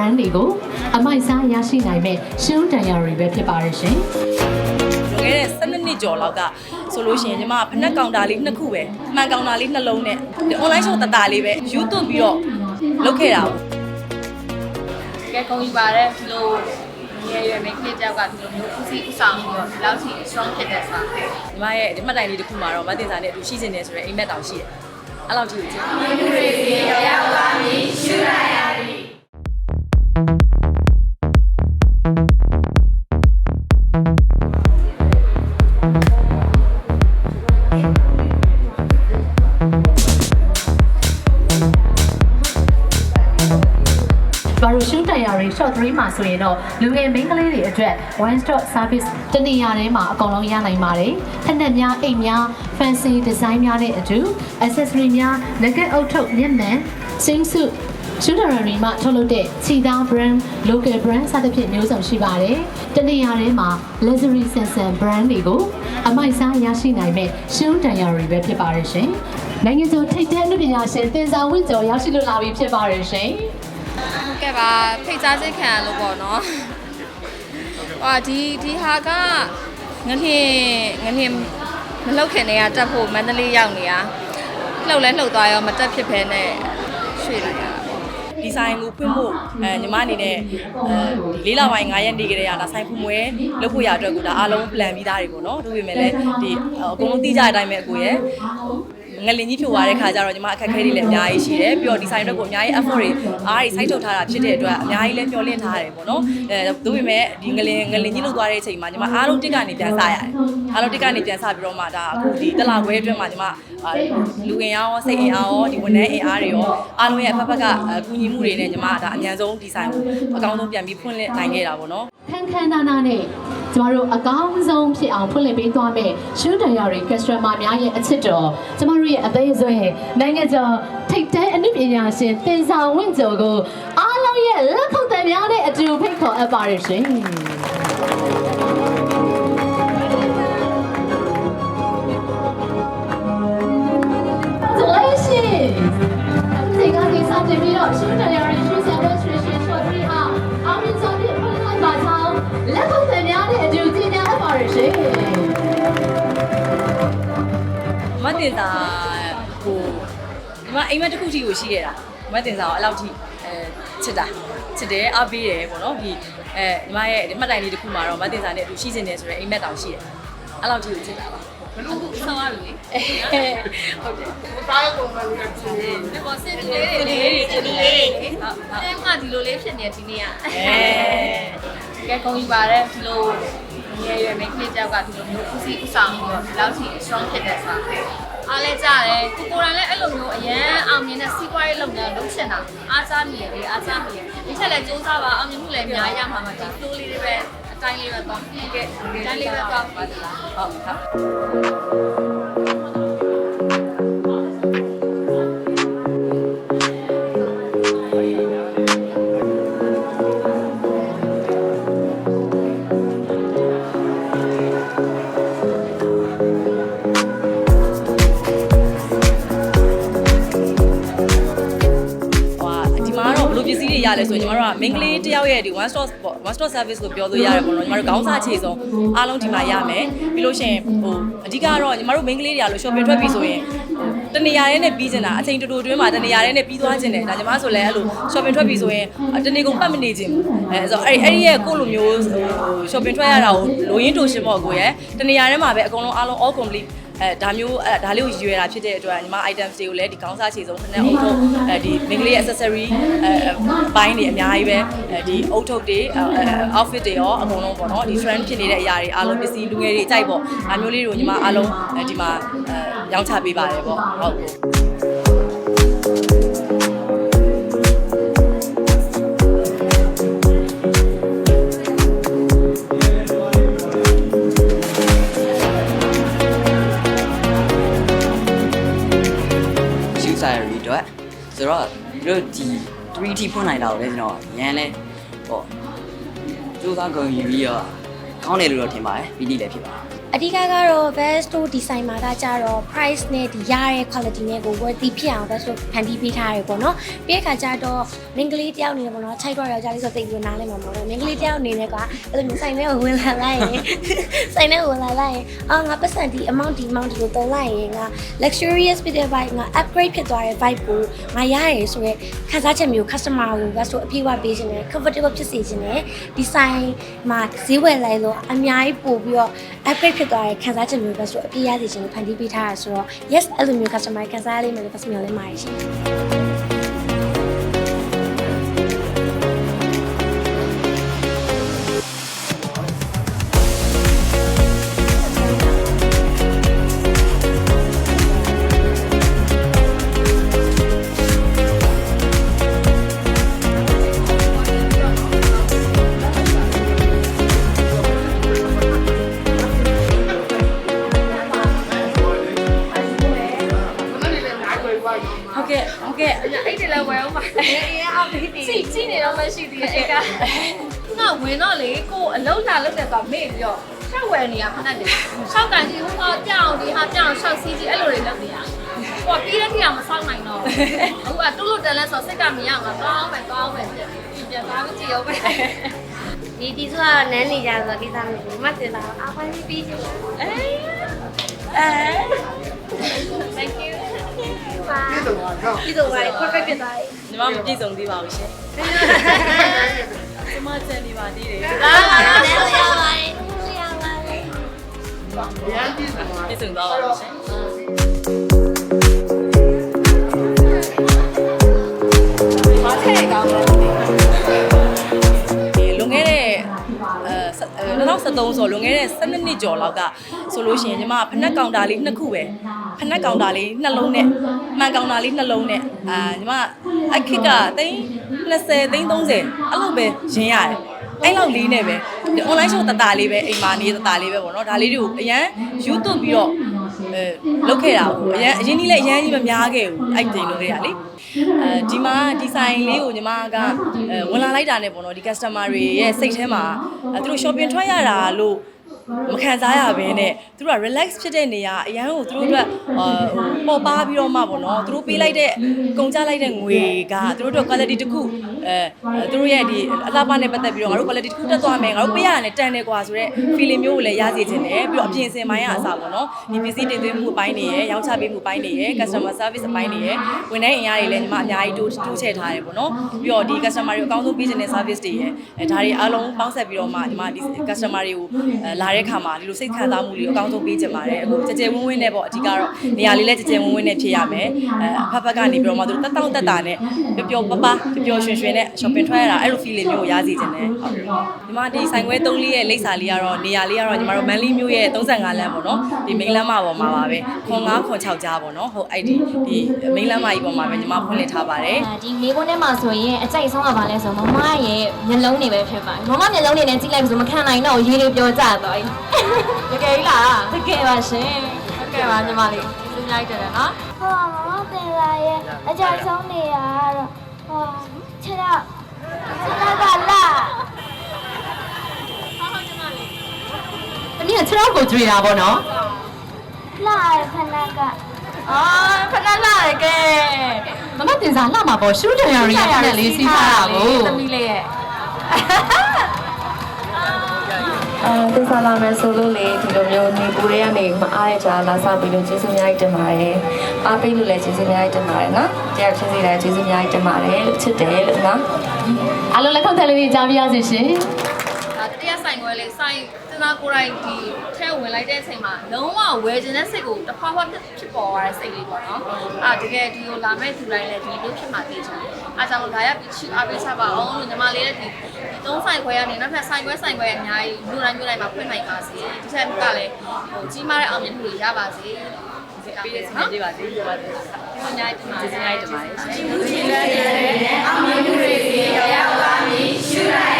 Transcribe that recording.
brand တွေကိုအမိုက်စားရရှိနိုင်မဲ့ရှင်းတန်ရာတွေပဲဖြစ်ပါရရှင်လွန်ခဲ့တဲ့12နှစ်ကျော်လောက်ကဆိုလို့ရှိရင်ညီမဖနက်ကောင်တာလေးနှစ်ခုပဲမှန်ကောင်တာလေးနှလုံးနဲ့ဒီ online show တတလေးပဲ YouTube ပြီးတော့လုပ်ခဲ့တာပေါ့ကဲကုန်ယူပါတယ်ဒီလိုငယ်ရွယ်မိန်းကလေးတယောက်ကဒီလိုမျိုးဦးစီးဦးဆောင်ပြီးတော့ဒီလောက်ထိ strong ဖြစ်တဲ့ဆိုတာညီမရဲ့ဒီမှတ်တိုင်လေးတစ်ခုမှာတော့မတင်စာနဲ့အတူရှိနေတယ်ဆိုတော့အိမ်မက်တောင်ရှိတယ်အဲ့လောက်ကြီးကိုကြည့်ဘာ ရာတွေ short 3မှာဆိုရင်တော့လူငယ်မိန်းကလေးတွေအတွက် one stop service တနေရာထဲမှာအကုန်လုံးရနိုင်ပါတယ်။ဖက်နှက်များအိတ်များ fancy design များနဲ့အတူ accessory များလက်ကအုပ်ထုပ်မျက်မှန် sing suit ရှူတရရီမှာထုတ်လုပ်တဲ့ခြေသား brand local brand စသဖြင့်မျိုးစုံရှိပါတယ်။တနေရာထဲမှာ luxury sensen brand တွေကိုအမိုက်စားရရှိနိုင်မဲ့ရှင်းတန်ရာတွေပဲဖြစ်ပါရရှင်။နိုင်ငံစုံထိပ်တန်းအနုပညာရှင်တင်ဆောင်ဝင့်ကျော်ရောက်ရှိလို့လာပြီဖြစ်ပါရရှင်။ ဟုတ်ကဲ့ပါဖိတ်ကြားခြင်းခံရလို့ပေါ့နော်ဟာဒီဒီဟာကငထင်ငထင်မလှုပ်ခင်တည်းကတက်ဖို့မန္တလေးရောက်နေတာလှုပ်လဲလှုပ်သွားရောမတက်ဖြစ်ဖဲနဲ့ရွှေ့လိုက်ရတာပေါ့ဒီဆိုင်ကိုဖွင့်ဖို့အဲညီမအနေနဲ့အဲ၄လပိုင်း9ရက်နေ့ကလေးကဒါဆိုင်ဖွင့်ပွဲလုပ်ဖို့ရအတွက်ကိုဒါအားလုံး plan ပြီးသားတွေပေါ့နော်ဒါပေမဲ့လည်းဒီအကုန်လုံးသိကြတဲ့အတိုင်းပဲအကိုရဲ့ ငလင်ကြီးဖြိုသွားတဲ့ခါကျတော့ညီမအခက်အခဲတွေလည်းအများကြီးရှိတယ်ပြီးတော့ဒီဆိုင်အတွက်ကိုအများကြီး effort တွေအားတွေစိုက်ထုတ်ထားတာဖြစ်တဲ့အတွက်အများကြီးလည်းမျှော်လင့်ထားရတယ်ပေါ့နော်အဲဒါပေမဲ့ဒီငလင်ငလင်ကြီးလုသွားတဲ့အချိန်မှာညီမအားလုံးတစ်ကနေပြန်စားရတယ်အားလုံးတစ်ကနေပြန်စားပြီးတော့မှဒါအခုဒီတလာခွဲအတွက်မှာညီမအာလူငင်ရောစိတ်အင်အားရောဒီဝန်ထမ်းအင်အားတွေရောအားလုံးရဲ့အဖက်ဖက်ကကူညီမှုတွေနဲ့ညီမဒါအញ្ញံဆုံးဒီဆိုင်ကိုအကောင်းဆုံးပြန်ပြီးဖွင့်လှစ်နိုင်ခဲ့တာပေါ့နော်ခန်းခန်းနာနာနဲ့ ကျမတို့အကောင်းဆုံးဖြစ်အောင်ဖွင့်လှစ်ပေးသွားမယ်ရှူတန်ရရီကက်စထမာများရဲ့အချစ်တော်ကျမတို့ရဲ့အသေးဆွဲနိုင်ငံကျော်ထိပ်တန်းအနုပညာရှင်တင်ဆောင်ဝင့်ကျော်ကိုအားလုံးရဲ့လက်ခုပ်တံများနဲ့အတူဖိတ်ခေါ်အပ်ပါရရှင်ဆိုလိုက်ရှင်ဒီကနေစတင်ပြီးတော့ရှူတန် တ်တင်စာဟိုဒီမှာအိမ်မက်တစ်ခုကြီးကိုရှိရတာမတ်တင်စာကိုအဲ့လောက်ထိအဲချစ်တာချစ်တယ်အားပေးတယ်ပေါ့နော်ဒီအဲညီမရဲ့ဒီမှတ်တိုင်လေးတစ်ခုမှာတော့မတ်တင်စာနဲ့အတူရှိနေတယ်ဆိုတော့အိမ်မက်တောင်ရှိတယ်အဲ့လောက်ထိကိုချစ်တာပါဘလို့ခုဆောင်းရပြီဟုတ်တယ်ဒီပေါ်စင်တူလေးတွေလေးစင်တူလေးတွေဟုတ်ဟုတ်အဲမှဒီလိုလေးဖြစ်နေဒီနေ့ကအဲကဲကုန်ယူပါတယ်ဒီလိုငယ်ရွယ်မိန်းကလေးတယောက်ကဒီလိုမျိုးဦးစီးဦးဆောင်ပြီးတော့ဒီလောက်ထိ strong ဖြစ်တဲ့ဆိုတာ အားလဲကြတယ်ကိုကိုယ်တိုင်လည်းအဲ့လိုမျိုးအရန်အောင်မြင်တဲ့စီးပွားရေးလုပ်ငန်းလုပ်ချင်တာအားစားနေရတယ်အားစားနေတယ်ဒီချက်လည်းစူးစမ်းပါအောင်မြင်မှုလည်းအများကြီးရမှာပါဒီ flow လေးတွေပဲအတိုင်းလေးပဲသွားကဲအတိုင်းလေးပဲသွားပါလားဟုတ်ဟု လိုပစ္စည်းတွေရလဲဆိုရင်ညီမတို့က main ကလေးတယောက်ရဲ့ဒီ one stop ပေါ့ one stop service ကိုပြောလို့ရတယ်ပေါ့နော်ညီမတို့ခေါင်းစားခြေဆုံးအားလုံးဒီမှာရမယ်ပြီးလို့ရှိရင်ဟိုအဓိကတော့ညီမတို့ main ကလေးတွေကလို့ shopping ထွက်ပြီဆိုရင်တနေရာရဲနဲ့ပြီးကျင်တာအချိန်တူတူတွင်းမှာတနေရာရဲနဲ့ပြီးသွားကျင်တယ်ဒါညီမဆိုလဲအဲ့လို shopping ထွက်ပြီဆိုရင်တနေကုန်ပတ်မနေခြင်းဘူးအဲဆိုအဲ့အဲ့ဒီရဲ့ကိုလိုမျိုးဟို shopping ထွက်ရတာကိုလိုရင်းတူရှင်ပေါ့ကိုရဲ့တနေရာထဲမှာပဲအကုန်လုံးအားလုံး all complete အဲဒါမျိုးအဲဒါလေးကိုရွယ်တာဖြစ်တဲ့အတွက်ညီမ items တွေကိုလည်းဒီကောင်းစားချေဆုံးဖက်နဲ့အုပ်ထုပ်အဲဒီမိန်းကလေး accessory အဲဘိုင်းတွေအများကြီးပဲအဲဒီအုပ်ထုပ်တွေအဲ outfit တွေရောအကုန်လုံးပေါ့နော်ဒီ trend ဖြစ်နေတဲ့အရာတွေအားလုံးပစ္စည်းလူငယ်တွေအကြိုက်ပေါ့ဒါမျိုးလေးတွေကိုညီမအားလုံးဒီမှာအဲရောင်းချပေးပါတယ်ပေါ့ဟုတ် တော့တို့ဒီ 3T ဖွင့်နိုင်တာကိုလည်းကျွန်တော်ရန်လဲပေါ့စူးစမ်းကုန်ယူပြီးတော့ကောင်းတယ်လို့တော့ထင်ပါတယ်ပြီးတိလည်းဖြစ်ပါတယ် အဓိကကတော့ vest တို့ design မှာကကြတော့ price နဲ့ဒီရတဲ့ quality နဲ့ကို worthy ဖြစ်အောင် vest တို့ဖန်တီးပေးထားရတယ်ပေါ့နော်ပြီးတဲ့ခါကျတော့မင်္ဂလေးတယောက်အနေနဲ့ပေါ့နော်ခြိုက်တော့ယောက်ျားလေးဆိုသိပြီးနားလဲမှာမဟုတ်ဘူးမင်္ဂလေးတယောက်အနေနဲ့ကအဲ့လိုမျိုးဆိုင်ထဲကိုဝင်လာလိုက်ရင်ဆိုင်ထဲကိုဝင်လာလိုက်ရင်အာငါပတ်စံဒီ amount ဒီ amount ဒီလိုသုံးလိုက်ရင်ငါ luxurious ဖြစ်တဲ့ vibe ငါ upgrade ဖြစ်သွားတဲ့ vibe ကိုငါရတယ်ဆိုရဲခံစားချက်မျိုး customer ကို vest တို့အပြည့်အဝပေးခြင်းနဲ့ comfortable ဖြစ်စေခြင်းနဲ့ design မှာဈေးဝယ်လိုက်လို့အများကြီးပို့ပြီးတော့ upgrade ဖြစ်သွားတဲ့ခံစားချက်မျိုး vest တို့အပြည့်ရစေခြင်းကိုဖန်တီးပေးထားတာဆိုတော့ yes အဲ့လိုမျိုး customer ခံစားရလိမ့်မယ်လို့ vest မျိုးလေးမှာရရှင်ဟု ဟုတ်ကဲ့အဲ့ဒီလည်းဝယ်အောင်ပါအေးအေးအောင်ဒီဒီစီစီနေတော့မရှိသေးရဲ့အဲ့ကငါဝင်တော့လေကိုအလုံးလာလုပ်တယ်ဆိုမေ့ပြီးတော့ရှောက်ဝယ်နေရခဏနေရှောက်ကန်ကြီးဟိုကြောင်ဒီဟာကြောင်ရှောက်စီးကြီးအဲ့လိုတွေလုပ်နေရဟိုပြီးတဲ့ထိအောင်မဆောက်နိုင်တော့အခုကတူလို့တန်လဲဆိုစိတ်ကမရမှာတောင်းမယ်တောင်းမယ်ပြန်ပြန်သွားလို့ကြည့်ရောပဲဒီဒီဆိုတာနန်းနေကြဆိုတော့ကိစ္စမရှိဘူးမတင်တာအားပိုင်းပြီးချင်တယ်အေးအဲ thank you ပြီးတော့ပါ perfect ဖြစ်သွားပြီညီမမပြည့်စုံသေးပါဘူးရှင်ညီမချန်နေပါသေးတယ်လာလာလာလည်းရပါတယ်ရပါတယ်ပြည့်စုံသွားပါပြီရှင်ဒီလွန်ခဲ့တဲ့အဲ2013ဆိုလွန်ခဲ့တဲ့12နှစ်ကျော်လောက်က ဆိုလို့ရှိရင်ညီမဖနက်ကောင်တာလေးနှစ်ခုပဲဖနက်ကောင်တာလေးနှလုံးနဲ့မှန်ကောင်တာလေးနှလုံးနဲ့အာညီမအခစ်ကသိန်း20သိန်း30အဲ့လိုပဲရင်းရတယ်အဲ့လောက်လေးနဲ့ပဲဒီ online show တတလေးပဲအိမ်မှာနေတတလေးပဲပေါ့နော်ဒါလေးတွေကိုအရန် YouTube ပြီးတော့အဲလုတ်ခဲ့တာပေါ့အရန်အရင်ကြီးလည်းအရန်ကြီးမများခဲ့ဘူးအဲ့ဒီလိုတွေကလေအဲဒီမှာဒီဆိုင်လေးကိုညီမကအဲဝင်လာလိုက်တာနဲ့ပေါ့နော်ဒီ customer တွေရဲ့စိတ်ထဲမှာအဲသူတို့ shopping ထွက်ရတာလို့ မခံစားရဘဲနဲ့သူတို့က relax ဖြစ်တဲ့နေရာအရန်ကိုသူတို့အတွက်အာဟိုပေါ်ပါပြီးတော့မှပေါ့နော်သူတို့ပေးလိုက်တဲ့ကုန်ကြလိုက်တဲ့ငွေကသူတို့အတွက် quality တစ်ခုအဲသူတို့ရဲ့ဒီအလှပနဲ့ပတ်သက်ပြီးတော့ငါတို့ quality တစ်ခုတက်သွားမယ်ငါတို့ပေးရတာနဲ့တန်တယ်ကွာဆိုတော့ feeling မျိုးကိုလည်းရစေချင်တယ်ပြီးတော့အပြင်စင်ပိုင်းကအစားပေါ့နော်ဒီပစ္စည်းတင်သွင်းမှုအပိုင်းတွေရယ်ရောင်းချပေးမှုအပိုင်းတွေရယ် customer service အပိုင်းတွေရယ်ဝန်ထမ်းအင်အားတွေလည်းညီမအများကြီးတိုးတိုးချဲ့ထားတယ်ပေါ့နော်ပြီးတော့ဒီ customer တွေကိုအကောင်းဆုံးပေးချင်တဲ့ service တွေရယ်အဲဒါတွေအားလုံးပေါင်းဆက်ပြီးတော့မှညီမဒီ customer တွေကိုအဲလာတဲ့ခါမှာဒီလိုစိတ်ခံစားမှုတွေအကောင်းဆုံးပေးချင်ပါတယ်အခုကြကြဝင်းဝင်းနဲ့ပေါ့အဓိကတော့နေရာလေးလည်းကြကြဝင်းဝင်းနဲ့ဖြစ်ရမယ်အဲအဖက်ဖက်ကနေပြီးတော့မှသူတို့တက်တောင့်တက်တာနဲ့ပျော်ပျော်ပပပျော်ပျော်ရွှင်ရွှင်နဲ့ shopping ထွက်ရတာအဲ့လို feeling မျိုးကိုရစေချင်တယ်ဟုတ်ညီမဒီဆိုင်ခွဲ3လေးရဲ့လိပ်စာလေးကတော့နေရာလေးကတော့ညီမတို့မန်လီမျိုးရဲ့35လမ်းပေါ့နော်ဒီမိန်းလမ်းမပေါ်မှာပါပဲခွန်9ခွန်6ကြားပေါ့နော်ဟုတ်အဲ့ဒီဒီမိန်းလမ်းမကြီးပေါ်မှာပဲညီမဖွင့်လှစ်ထားပါတယ်ဒီမေကွန်းထဲမှာဆိုရင်အကြိုက်ဆုံးကဘာလဲဆိုမမရဲ့မျက်လုံးတွေပဲဖြစ်ပါတယ်မမမျက်လုံးတွေနဲ့ကြည့်လိုက်ဆိုမခံနိုင်တော့ရေးလေးပြောကြသွားပြီတကယ်ကြီးလားတကယ်ပါရှင်ဟုတ်ကဲ့ပါညီမလေးစဉ်းစားကြတယ်နော်ဟိုမမပင်လာရဲ့အကြိုက်ဆုံးနေရတော့ဟိုခြေတော့ခြေတော့ကလာတမီးကခြေထောက်ကိုကြွေတာပေါ့နော်လာရခဏကအာခဏလာရကဲမမတင်စားလာမှာပေါ့ရှူးတန်ရရီရဲ့နဲ့လေးစီးထားတာကိုသမီးလေးရဲ့ အဲတင်စားလာမယ်ဆိုလို့လေဒီလိုမျိုးနေပူတွေကနေမအားရကြလာစားပြီးလို့ကျေးဇူးအများကြီးတင်ပါတယ်။အားပေးလို့လည်းကျေးဇူးအများကြီးတင်ပါတယ်နော်။တရားချင်းစီလည်းကျေးဇူးအများကြီးတင်ပါတယ်လို့ချစ်တယ်လို့နော်။အားလုံးလက်ခုပ်ထက်လေးကြားပြရစီရှင်ဒါတတိယဆိုင်ခွဲလေးဆိုင်တင်သားကိုယ်တိုင်ဒီထဲဝင်လိုက်တဲ့အချိန်မှာလုံးဝဝယ်ခြင်းတဲ့စိတ်ကိုတစ်ခွာခွာဖြစ်ပေါ်သွားတဲ့စိတ်လေးပေါ့နော်အာတကယ်ဒီကိုလာမဲ့သူတိုင်းလည်းဒီလိုဖြစ်မှာသိချင် အားကြောင့်လာရပြီးချီအားပေးချပါအောင်လို့ညီမလေးလည်းဒီဒီသုံးဆိုင်ခွဲကနေနောက်ထပ်ဆိုင်ခွဲဆိုင်ခွဲအများကြီးမြို့တိုင်းမြို့တိုင်းမှာဖွင့်နိုင်ပါစေဒီချက်ကလည်းဟိုကြီးမားတဲ့အောင်မြင်မှုတွေရပါစေပေးတဲ့စီစဉ်ပေးပါစေပြောပါစေဒီအများကြီးတင်ပါကျေးဇူးများတင်ပါတယ်ရှင်အောင်မြင်မှုတွေစီရောက်လာပြီးရှုလိုက်ရ